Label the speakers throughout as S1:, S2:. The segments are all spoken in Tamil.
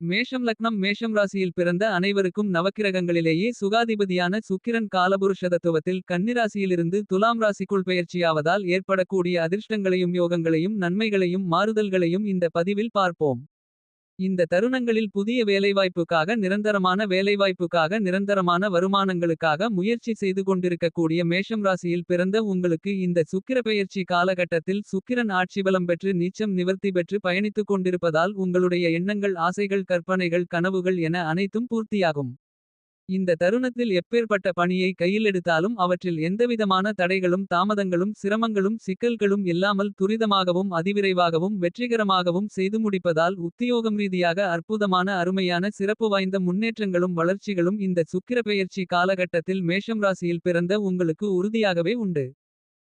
S1: மேஷம் லக்னம் மேஷம் ராசியில் பிறந்த அனைவருக்கும் நவக்கிரகங்களிலேயே சுகாதிபதியான சுக்கிரன் காலபுருஷதத்துவத்தில் கன்னிராசியிலிருந்து துலாம் ராசிக்குள் பெயர்ச்சியாவதால் ஏற்படக்கூடிய அதிர்ஷ்டங்களையும் யோகங்களையும் நன்மைகளையும் மாறுதல்களையும் இந்த பதிவில் பார்ப்போம். இந்த தருணங்களில் புதிய வேலைவாய்ப்புக்காக நிரந்தரமான வேலைவாய்ப்புக்காக நிரந்தரமான வருமானங்களுக்காக முயற்சி செய்து கொண்டிருக்கக்கூடிய மேஷம் ராசியில் பிறந்த உங்களுக்கு இந்த சுக்கிரப்பெயர்ச்சி காலகட்டத்தில் சுக்கிரன் ஆட்சி பலம் பெற்று நீச்சம் நிவர்த்தி பெற்று பயணித்துக் கொண்டிருப்பதால் உங்களுடைய எண்ணங்கள் ஆசைகள் கற்பனைகள் கனவுகள் என அனைத்தும் பூர்த்தியாகும். இந்த தருணத்தில் எப்பேற்பட்ட பணியை கையிலெடுத்தாலும் அவற்றில் எந்தவிதமான தடைகளும் தாமதங்களும் சிரமங்களும் சிக்கல்களும் இல்லாமல் துரிதமாகவும் அதிவிரைவாகவும் வெற்றிகரமாகவும் செய்து முடிப்பதால் உத்தியோகம் ரீதியாக அற்புதமான அருமையான சிறப்பு வாய்ந்த முன்னேற்றங்களும் வளர்ச்சிகளும் இந்த சுக்கிரப்பெயர்ச்சி காலகட்டத்தில் மேஷம் ராசியில் பிறந்த உங்களுக்கு உறுதியாகவே உண்டு.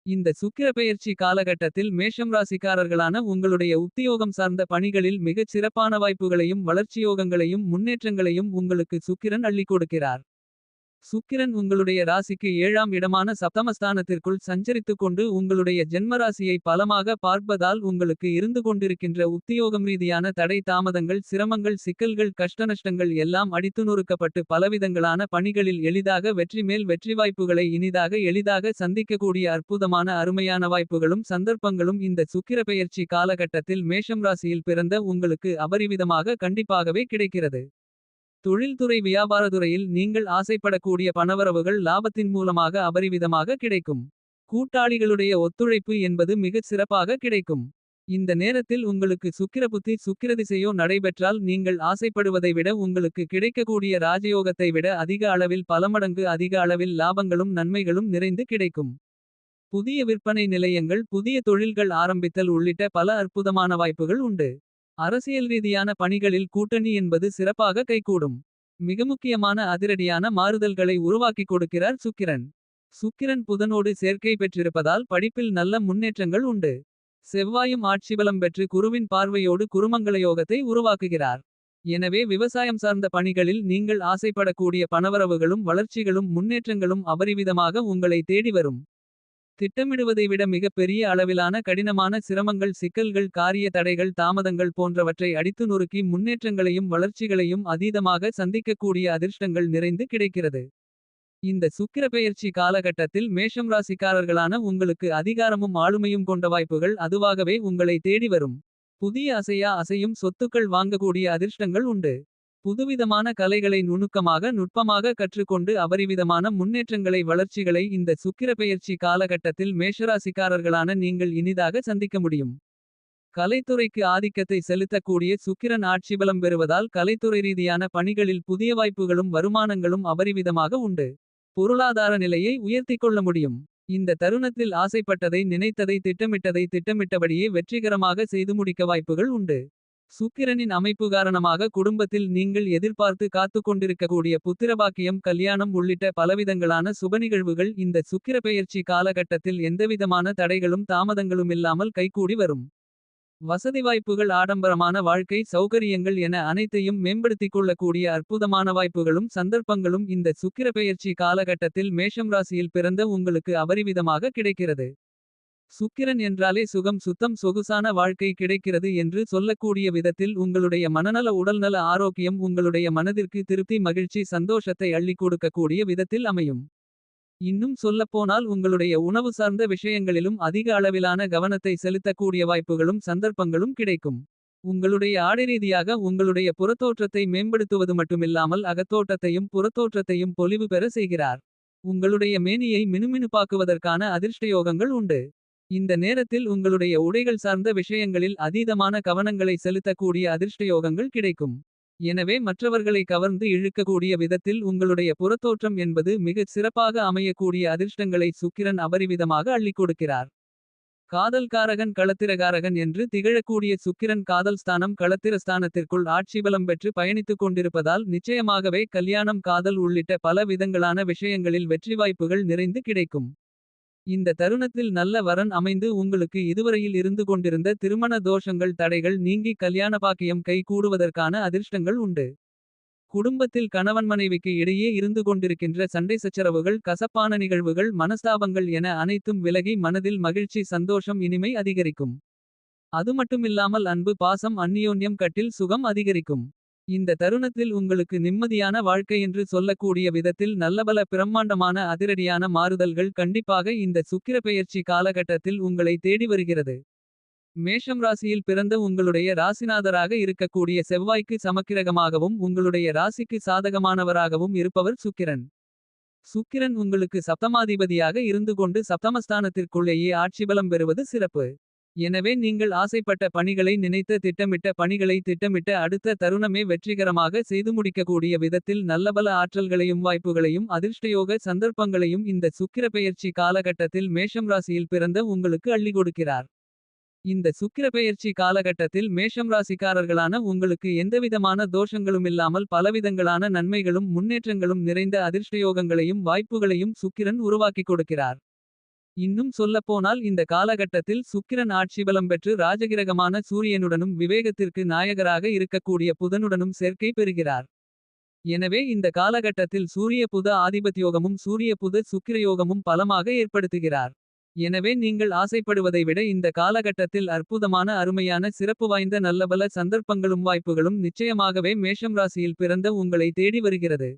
S1: இந்த சுக்கிரப்பெயர்ச்சி காலகட்டத்தில் மேஷம் ராசிக்காரர்களான உங்களுடைய உத்தியோகம் சார்ந்த பணிகளில் மிகச் சிறப்பான வாய்ப்புகளையும் வளர்ச்சியோகங்களையும் முன்னேற்றங்களையும் உங்களுக்கு சுக்கிரன் அள்ளிக் கொடுக்கிறார். சுக்கிரன் உங்களுடைய ராசிக்கு ஏழாம் இடமான சப்தமஸ்தானத்திற்குள் சஞ்சரித்துக் கொண்டு உங்களுடைய ஜென்மராசியை பலமாக பார்ப்பதால் உங்களுக்கு இருந்து கொண்டிருக்கின்ற உத்தியோகம் ரீதியான தடை தாமதங்கள் சிரமங்கள் சிக்கல்கள் கஷ்டநஷ்டங்கள் எல்லாம் அடித்து நொறுக்கப்பட்டு பலவிதங்களான பணிகளில் எளிதாக வெற்றி மேல் வெற்றி வாய்ப்புகளை இனிதாக எளிதாக சந்திக்கக்கூடிய அற்புதமான அருமையான வாய்ப்புகளும் சந்தர்ப்பங்களும் இந்த சுக்கிர பெயர்ச்சி காலகட்டத்தில் மேஷம் ராசியில் பிறந்த உங்களுக்கு அபரிவிதமாக கண்டிப்பாகவே கிடைக்கிறது. தொழில்துறை வியாபாரத்துறையில் நீங்கள் ஆசைப்படக்கூடிய பணவரவுகள் லாபத்தின் மூலமாக அபரிவிதமாக கிடைக்கும். கூட்டாளிகளுடைய ஒத்துழைப்பு என்பது மிகச் சிறப்பாக கிடைக்கும். இந்த நேரத்தில் உங்களுக்கு சுக்கிரபுத்தி சுக்கிரதிசையோ நடைபெற்றால் நீங்கள் ஆசைப்படுவதை விட உங்களுக்கு கிடைக்கக்கூடிய ராஜயோகத்தை விட அதிக அளவில் பலமடங்கு அதிக அளவில் லாபங்களும் நன்மைகளும் நிறைந்து கிடைக்கும். புதிய விற்பனை நிலையங்கள் புதிய தொழில்கள் ஆரம்பித்தல் உள்ளிட்ட பல அற்புதமான வாய்ப்புகள் உண்டு. அரசியல் ரீதியான பணிகளில் கூட்டணி என்பது சிறப்பாக கைகூடும். மிக முக்கியமான அதிரடியான மாறுதல்களை உருவாக்கிக் கொடுக்கிறார் சுக்கிரன். சுக்கிரன் புதனோடு சேர்க்கை பெற்றிருப்பதால் படிப்பில் நல்ல முன்னேற்றங்கள் உண்டு. செவ்வாயும் ஆட்சிபலம் பெற்று குருவின் பார்வையோடு குருமங்களயோகத்தை உருவாக்குகிறார். எனவே விவசாயம் சார்ந்த பணிகளில் நீங்கள் ஆசைப்படக்கூடிய பணவரவுகளும் வளர்ச்சிகளும் முன்னேற்றங்களும் அபரிவிதமாக உங்களை தேடி வரும். திட்டமிடுவதை விட மிகப்பெரிய அளவிலான கடினமான சிரமங்கள் சிக்கல்கள் காரிய தடைகள் தாமதங்கள் போன்றவற்றை அடித்து நொறுக்கி முன்னேற்றங்களையும் வளர்ச்சிகளையும் அதீதமாக சந்திக்கக்கூடிய அதிர்ஷ்டங்கள் நிறைந்து கிடைக்கிறது. இந்த சுக்கிரப்பெயர்ச்சி காலகட்டத்தில் மேஷம் ராசிக்காரர்களான உங்களுக்கு அதிகாரமும் ஆளுமையும் கொண்ட வாய்ப்புகள் அதுவாகவே உங்களை தேடி வரும். புதிய அசையா அசையும் சொத்துக்கள் வாங்கக்கூடிய அதிர்ஷ்டங்கள் உண்டு. புதுவிதமான கலைகளை நுணுக்கமாக நுட்பமாக கற்றுக்கொண்டு அபரிவிதமான முன்னேற்றங்களை வளர்ச்சிகளை இந்த சுக்கிரப்பெயர்ச்சி காலகட்டத்தில் மேஷராசிக்காரர்களான நீங்கள் இனிதாக சந்திக்க முடியும். கலைத்துறைக்கு ஆதிக்கத்தை செலுத்தக்கூடிய சுக்கிரன் ஆட்சிபலம் பெறுவதால் கலைத்துறை ரீதியான பணிகளில் புதிய வாய்ப்புகளும் வருமானங்களும் அபரிவிதமாக உண்டு. பொருளாதார நிலையை உயர்த்திக்கொள்ள முடியும். இந்த தருணத்தில் ஆசைப்பட்டதை நினைத்ததை திட்டமிட்டதை திட்டமிட்டபடியே வெற்றிகரமாக செய்து முடிக்க வாய்ப்புகள் உண்டு. சுக்கிரனின் அமைப்பு காரணமாக குடும்பத்தில் நீங்கள் எதிர்பார்த்து காத்துக் கொண்டிருக்கக்கூடிய புத்திரபாக்கியம் கல்யாணம் உள்ளிட்ட பலவிதங்களான சுபநிகழ்வுகள் இந்த சுக்கிரப்பெயர்ச்சி காலகட்டத்தில் எந்தவிதமான தடைகளும் தாமதங்களும் இல்லாமல் கைகூடி வரும். வசதி வாய்ப்புகள் ஆடம்பரமான வாழ்க்கை சௌகரியங்கள் என அனைத்தையும் மேம்படுத்திக் கொள்ளக்கூடிய அற்புதமான வாய்ப்புகளும் சந்தர்ப்பங்களும் இந்த சுக்கிரப்பெயர்ச்சி காலகட்டத்தில் மேஷம் ராசியில் பிறந்த உங்களுக்கு அபரிவிதமாக கிடைக்கிறது. சுக்கிரன் என்றாலே சுகம் சுத்தம் சொகுசான வாழ்க்கை கிடைக்கிறது என்று சொல்லக்கூடிய விதத்தில் உங்களுடைய மனநல உடல்நல ஆரோக்கியம் உங்களுடைய மனதிற்கு திருப்தி மகிழ்ச்சி சந்தோஷத்தை அள்ளிக் கொடுக்கக்கூடிய விதத்தில் அமையும். இன்னும் சொல்லப்போனால் உங்களுடைய உணவு சார்ந்த விஷயங்களிலும் அதிக அளவிலான கவனத்தை செலுத்தக்கூடிய வாய்ப்புகளும் சந்தர்ப்பங்களும் கிடைக்கும். உங்களுடைய ஆடை ரீதியாக உங்களுடைய புறத்தோற்றத்தை மேம்படுத்துவது மட்டுமில்லாமல் அகத்தோட்டத்தையும் புறத்தோற்றத்தையும் பொலிவு பெற செய்கிறார். உங்களுடைய மேனியை மினுமினுப்பாக்குவதற்கான அதிர்ஷ்டயோகங்கள் உண்டு. இந்த நேரத்தில் உங்களுடைய உடைகள் சார்ந்த விஷயங்களில் அதீதமான கவனங்களை செலுத்தக்கூடிய அதிர்ஷ்டயோகங்கள் கிடைக்கும். எனவே மற்றவர்களை கவர்ந்து இழுக்கக்கூடிய விதத்தில் உங்களுடைய புறத்தோற்றம் என்பது மிகச் சிறப்பாக அமையக்கூடிய அதிர்ஷ்டங்களை சுக்கிரன் அபரிவிதமாக அள்ளிக் கொடுக்கிறார். காதல்காரகன் களத்திரகாரகன் என்று திகழக்கூடிய சுக்கிரன் காதல் ஸ்தானம் களத்திரஸ்தானத்திற்குள் ஆட்சிபலம் பெற்று பயணித்துக் கொண்டிருப்பதால் நிச்சயமாகவே கல்யாணம் காதல் உள்ளிட்ட பல விதங்களான விஷயங்களில் வெற்றி வாய்ப்புகள் நிறைந்து கிடைக்கும். இந்த தருணத்தில் நல்ல வரன் அமைந்து உங்களுக்கு இதுவரையில் இருந்து கொண்டிருந்த திருமண தோஷங்கள் தடைகள் நீங்கி கல்யாண பாக்கியம் கை கூடுவதற்கான அதிர்ஷ்டங்கள் உண்டு. குடும்பத்தில் கணவன் மனைவிக்கு இடையே இருந்து கொண்டிருக்கின்ற சண்டை சச்சரவுகள் கசப்பான நிகழ்வுகள் மனஸ்தாபங்கள் என அனைத்தும் விலகி மனதில் மகிழ்ச்சி சந்தோஷம் இனிமை அதிகரிக்கும். அதுமட்டுமில்லாமல் அன்பு பாசம் அந்நியோன்யம் கட்டில் சுகம் அதிகரிக்கும். இந்த தருணத்தில் உங்களுக்கு நிம்மதியான வாழ்க்கை என்று சொல்லக்கூடிய விதத்தில் நல்லபல பிரம்மாண்டமான அதிரடியான மாறுதல்கள் கண்டிப்பாக இந்த சுக்கிரப்பெயர்ச்சி காலகட்டத்தில் உங்களை தேடி வருகிறது. மேஷம் ராசியில் பிறந்த உங்களுடைய ராசிநாதராக இருக்கக்கூடிய செவ்வாய்க்கு சமக்கிரகமாகவும் உங்களுடைய ராசிக்கு சாதகமானவராகவும் இருப்பவர் சுக்கிரன். சுக்கிரன் உங்களுக்கு சப்தமாதிபதியாக இருந்து கொண்டு சப்தமஸ்தானத்திற்குள்ளேயே ஆட்சிபலம் பெறுவது சிறப்பு. எனவே நீங்கள் ஆசைப்பட்ட பணிகளை நினைத்த திட்டமிட்ட பணிகளை திட்டமிட்ட அடுத்த தருணமே வெற்றிகரமாக செய்து முடிக்கக்கூடிய விதத்தில் நல்லபல ஆற்றல்களையும் வாய்ப்புகளையும் அதிர்ஷ்டயோக சந்தர்ப்பங்களையும் இந்த சுக்கிரப்பெயர்ச்சி காலகட்டத்தில் மேஷம் ராசியில் பிறந்த உங்களுக்கு அள்ளி கொடுக்கிறார். இந்த சுக்கிரப்பெயர்ச்சி காலகட்டத்தில் மேஷம் ராசிக்காரர்களான உங்களுக்கு எந்தவிதமான தோஷங்களுமில்லாமல் பலவிதங்களான நன்மைகளும் முன்னேற்றங்களும் நிறைந்த அதிர்ஷ்டயோகங்களையும் வாய்ப்புகளையும் சுக்கிரன் உருவாக்கிக் கொடுக்கிறார். இன்னும் சொல்லப்போனால் இந்த காலகட்டத்தில் சுக்கிரன் ஆட்சிபலம் பெற்று ராஜகிரகமான சூரியனுடனும் விவேகத்திற்கு நாயகராக இருக்கக்கூடிய புதனுடனும் சேர்க்கை பெறுகிறார். எனவே இந்த காலகட்டத்தில் சூரிய புத ஆதிபத்யோகமும் சூரிய புத சுக்கிரயோகமும் பலமாக ஏற்படுத்துகிறார். எனவே நீங்கள் ஆசைப்படுவதை விட இந்த காலகட்டத்தில் அற்புதமான அருமையான சிறப்பு வாய்ந்த நல்லபல சந்தர்ப்பங்களும் வாய்ப்புகளும் நிச்சயமாகவே மேஷம் ராசியில் பிறந்த உங்களை தேடி வருகிறது.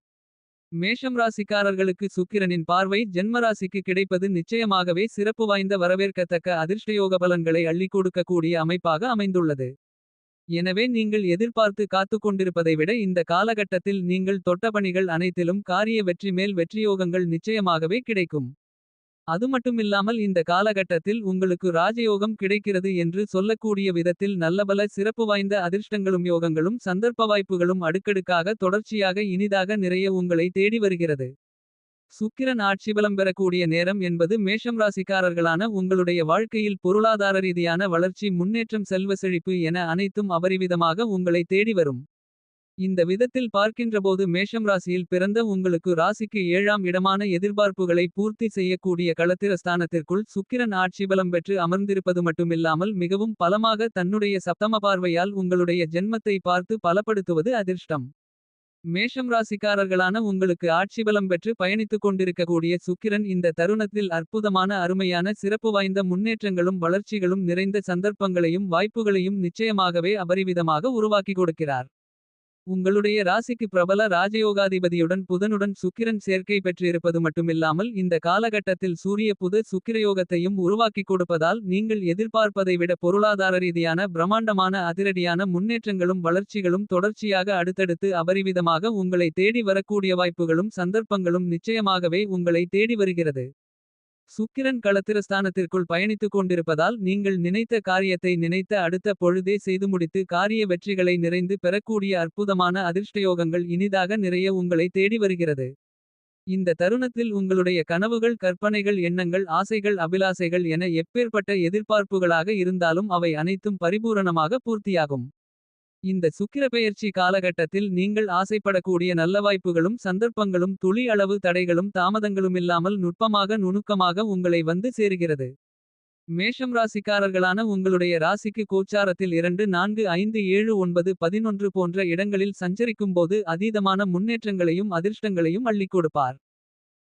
S1: மேஷம் ராசிக்காரர்களுக்கு சுக்கிரனின் பார்வை ஜென்மராசிக்கு கிடைப்பது நிச்சயமாகவே சிறப்பு வாய்ந்த வரவேற்கத்தக்க அதிர்ஷ்டயோக பலன்களை அள்ளி கொடுக்கக்கூடிய அமைப்பாக அமைந்துள்ளது. எனவே நீங்கள் எதிர்பார்த்து காத்துக் கொண்டிருப்பதை விட இந்த காலகட்டத்தில் நீங்கள் தொட்ட பணிகள் அனைத்திலும் காரிய வெற்றி மேல் வெற்றியோகங்கள் நிச்சயமாகவே கிடைக்கும். அது மட்டுமில்லாமல் இந்த காலகட்டத்தில் உங்களுக்கு ராஜயோகம் கிடைக்கிறது என்று சொல்லக்கூடிய விதத்தில் நல்லபல சிறப்பு வாய்ந்த அதிர்ஷ்டங்களும் யோகங்களும் சந்தர்ப்ப வாய்ப்புகளும் அடுக்கடுக்காக தொடர்ச்சியாக இனிதாக நிறைய உங்களை தேடி வருகிறது. சுக்கிரன் ஆட்சிபலம் பெறக்கூடிய நேரம் என்பது மேஷம் ராசிக்காரர்களான உங்களுடைய வாழ்க்கையில் பொருளாதார ரீதியான வளர்ச்சி முன்னேற்றம் செல்வ செழிப்பு என அனைத்தும் அபரிவிதமாக உங்களை தேடி வரும். இந்த விதத்தில் பார்க்கின்றபோது மேஷம் ராசியில் பிறந்த உங்களுக்கு ராசிக்கு ஏழாம் இடமான எதிர்பார்ப்புகளை பூர்த்தி செய்யக்கூடிய களத்திரஸ்தானத்திற்குள் சுக்கிரன் ஆட்சி பலம் பெற்று அமர்ந்திருப்பது மட்டுமில்லாமல் மிகவும் பலமாக தன்னுடைய சப்தம பார்வையால் உங்களுடைய ஜென்மத்தை பார்த்து பலப்படுத்துவது அதிர்ஷ்டம். மேஷம் ராசிக்காரர்களான உங்களுக்கு ஆட்சி பலம் பெற்று பயணித்துக் கொண்டிருக்கக்கூடிய சுக்கிரன் இந்த தருணத்தில் அற்புதமான அருமையான சிறப்பு வாய்ந்த முன்னேற்றங்களும் வளர்ச்சிகளும் நிறைந்த சந்தர்ப்பங்களையும் வாய்ப்புகளையும் நிச்சயமாகவே அபரிவிதமாக உருவாக்கி கொடுக்கிறார். உங்களுடைய ராசிக்கு பிரபல ராஜயோகாதிபதியுடன் புதனுடன் சுக்கிரன் சேர்க்கை பெற்றிருப்பது மட்டுமில்லாமல் இந்த காலகட்டத்தில் சூரிய புது சுக்கிரயோகத்தையும் உருவாக்கிக் கொடுப்பதால் நீங்கள் எதிர்பார்ப்பதை விட பொருளாதார ரீதியான பிரம்மாண்டமான அதிரடியான முன்னேற்றங்களும் வளர்ச்சிகளும் தொடர்ச்சியாக அடுத்தடுத்து அபரிவிதமாக உங்களை தேடி வரக்கூடிய வாய்ப்புகளும் சந்தர்ப்பங்களும் நிச்சயமாகவே உங்களை தேடி வருகிறது. சுக்கிரன் களத்திரஸ்தானத்திற்குள் பயணித்துக் கொண்டிருப்பதால் நீங்கள் நினைத்த காரியத்தை நினைத்த அடுத்த பொழுதே செய்து முடித்து காரிய வெற்றிகளை நிறைந்து பெறக்கூடிய அற்புதமான அதிர்ஷ்டயோகங்கள் இனிதாக நிறைய உங்களை தேடி வருகிறது. இந்த தருணத்தில் உங்களுடைய கனவுகள் கற்பனைகள் எண்ணங்கள் ஆசைகள் அபிலாசைகள் என எப்பேற்பட்ட எதிர்பார்ப்புகளாக இருந்தாலும் அவை அனைத்தும் பரிபூரணமாக பூர்த்தியாகும். இந்த சுக்கிரப்பெயர்ச்சி காலகட்டத்தில் நீங்கள் ஆசைப்படக்கூடிய நல்ல வாய்ப்புகளும் சந்தர்ப்பங்களும் துளி அளவு தடைகளும் தாமதங்களுமில்லாமல் நுட்பமாக நுணுக்கமாக உங்களை வந்து சேருகிறது. மேஷம் ராசிக்காரர்களான உங்களுடைய ராசிக்கு கோச்சாரத்தில் இரண்டு நான்கு ஐந்து ஏழு ஒன்பது பதினொன்று போன்ற இடங்களில் சஞ்சரிக்கும்போது அதீதமான முன்னேற்றங்களையும் அதிர்ஷ்டங்களையும் அள்ளிக் கொடுப்பார்.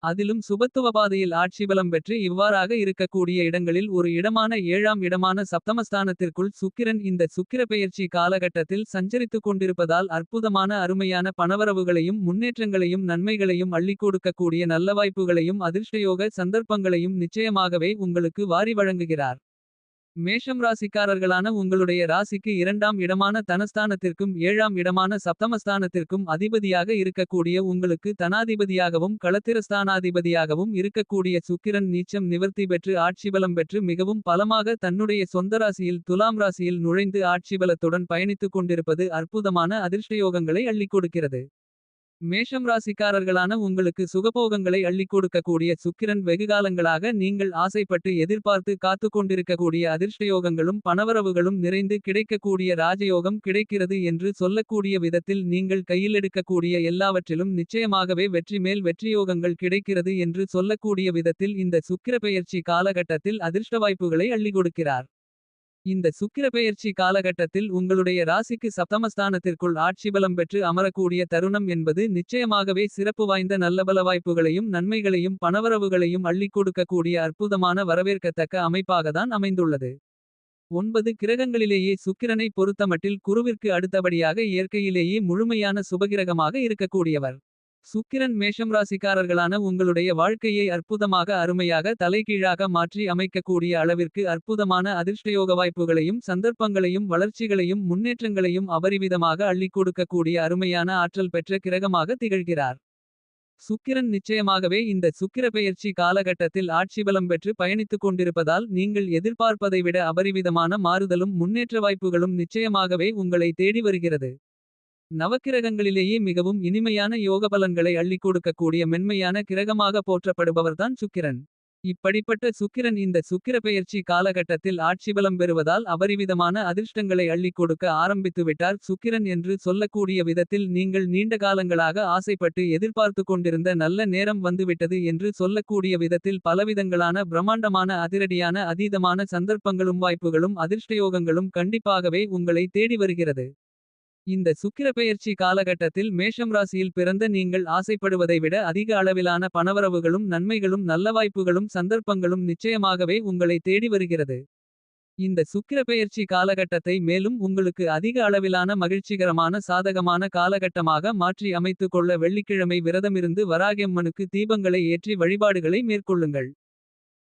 S1: அதிலும் சுபத்துவ பாதையில் ஆட்சி பலம் பெற்று இவ்வாறாக இருக்கக்கூடிய இடங்களில் ஒரு இடமான ஏழாம் இடமான சப்தமஸ்தானத்திற்குள் சுக்கிரன் இந்த சுக்கிரப்பெயர்ச்சி காலகட்டத்தில் சஞ்சரித்துக் கொண்டிருப்பதால் அற்புதமான அருமையான பணவரவுகளையும் முன்னேற்றங்களையும் நன்மைகளையும் அள்ளிக் கொடுக்கக்கூடிய நல்ல வாய்ப்புகளையும் அதிர்ஷ்டயோக சந்தர்ப்பங்களையும் நிச்சயமாகவே உங்களுக்கு வாரி வழங்குகிறார். மேஷம் ராசிக்காரர்களான உங்களுடைய ராசிக்கு இரண்டாம் இடமான தனஸ்தானத்திற்கும் ஏழாம் இடமான சப்தமஸ்தானத்திற்கும் அதிபதியாக இருக்கக்கூடிய உங்களுக்கு தனாதிபதியாகவும் களத்திரஸ்தானாதிபதியாகவும் இருக்கக்கூடிய சுக்கிரன் நீச்சம் நிவர்த்தி பெற்று ஆட்சிபலம் பெற்று மிகவும் பலமாக தன்னுடைய சொந்த ராசியில் துலாம் ராசியில் நுழைந்து ஆட்சிபலத்துடன் பயணித்துக் கொண்டிருப்பது அற்புதமான அதிர்ஷ்டயோகங்களை அள்ளிக் கொடுக்கிறது. மேஷம் ராசிக்காரர்களான உங்களுக்கு சுகபோகங்களை அள்ளிக் கொடுக்கக்கூடிய சுக்கிரன் வெகுகாலங்களாக நீங்கள் ஆசைப்பட்டு எதிர்பார்த்து காத்துக் கொண்டிருக்கக்கூடிய அதிர்ஷ்டயோகங்களும் பணவரவுகளும் நிறைந்து கிடைக்கக்கூடிய ராஜயோகம் கிடைக்கிறது என்று சொல்லக்கூடிய விதத்தில் நீங்கள் கையிலெடுக்கக்கூடிய எல்லாவற்றிலும் நிச்சயமாகவே வெற்றி மேல் வெற்றியோகங்கள் கிடைக்கிறது என்று சொல்லக்கூடிய விதத்தில் இந்த சுக்கிர பெயர்ச்சி காலகட்டத்தில் அதிர்ஷ்ட வாய்ப்புகளை அள்ளிக் கொடுக்கிறார். இந்த சுக்கிரப்பெயர்ச்சி காலகட்டத்தில் உங்களுடைய ராசிக்கு சப்தமஸ்தானத்திற்குள் ஆட்சிபலம் பெற்று அமரக்கூடிய தருணம் என்பது நிச்சயமாகவே சிறப்பு வாய்ந்த நல்லபல வாய்ப்புகளையும் நன்மைகளையும் பணவரவுகளையும் அள்ளிக் கொடுக்கக்கூடிய அற்புதமான வரவேற்கத்தக்க அமைப்பாகத்தான் அமைந்துள்ளது. ஒன்பது கிரகங்களிலேயே சுக்கிரனை பொறுத்தமட்டில் குருவிற்கு அடுத்தபடியாக இயற்கையிலேயே முழுமையான சுபகிரகமாக இருக்கக்கூடியவர். சுக்கிரன் மேஷம் ராசிக்காரர்களான உங்களுடைய வாழ்க்கையை அற்புதமாக அருமையாக தலைகீழாக மாற்றி அமைக்கக்கூடிய அளவிற்கு அற்புதமான அதிர்ஷ்டயோக வாய்ப்புகளையும் சந்தர்ப்பங்களையும் வளர்ச்சிகளையும் முன்னேற்றங்களையும் அபரிவிதமாக அள்ளி கொடுக்கக்கூடிய அருமையான ஆற்றல் பெற்ற கிரகமாக திகழ்கிறார். சுக்கிரன் நிச்சயமாகவே இந்த சுக்கிர பெயர்ச்சி காலகட்டத்தில் ஆட்சிபலம் பெற்று பயணித்துக் கொண்டிருப்பதால் நீங்கள் எதிர்பார்ப்பதை விட அபரிவிதமான மாறுதலும் முன்னேற்ற வாய்ப்புகளும் நிச்சயமாகவே உங்களை தேடி வருகிறது. நவக்கிரகங்களிலேயே மிகவும் இனிமையான யோகபலன்களை அள்ளிக் கொடுக்கக்கூடிய மென்மையான கிரகமாக போற்றப்படுபவர்தான் சுக்கிரன். இப்படிப்பட்ட சுக்கிரன் இந்த சுக்கிர பெயர்ச்சி காலகட்டத்தில் ஆட்சிபலம் பெறுவதால் அபரிவிதமான அதிர்ஷ்டங்களை அள்ளிக் கொடுக்க ஆரம்பித்துவிட்டார் சுக்கிரன் என்று சொல்லக்கூடிய விதத்தில் நீங்கள் நீண்ட காலங்களாக ஆசைப்பட்டு எதிர்பார்த்துக் கொண்டிருந்த நல்ல நேரம் வந்துவிட்டது என்று சொல்லக்கூடிய விதத்தில் பலவிதங்களான பிரம்மாண்டமான அதிரடியான அதீதமான சந்தர்ப்பங்களும் வாய்ப்புகளும் அதிர்ஷ்டயோகங்களும் கண்டிப்பாகவே உங்களை தேடி வருகிறது. இந்த சுக்கிரப்பெயர்ச்சி காலகட்டத்தில் மேஷம் ராசியில் பிறந்த நீங்கள் ஆசைப்படுவதை விட அதிக அளவிலான பணவரவுகளும் நன்மைகளும் நல்ல வாய்ப்புகளும் சந்தர்ப்பங்களும் நிச்சயமாகவே உங்களை தேடி வருகிறது. இந்த சுக்கிரப்பெயர்ச்சி காலகட்டத்தை மேலும் உங்களுக்கு அதிக அளவிலான மகிழ்ச்சிகரமான சாதகமான காலகட்டமாக மாற்றி அமைத்துக் கொள்ள வெள்ளிக்கிழமை விரதமிருந்து வராகியம்மனுக்கு தீபங்களை ஏற்றி வழிபாடுகளை மேற்கொள்ளுங்கள்.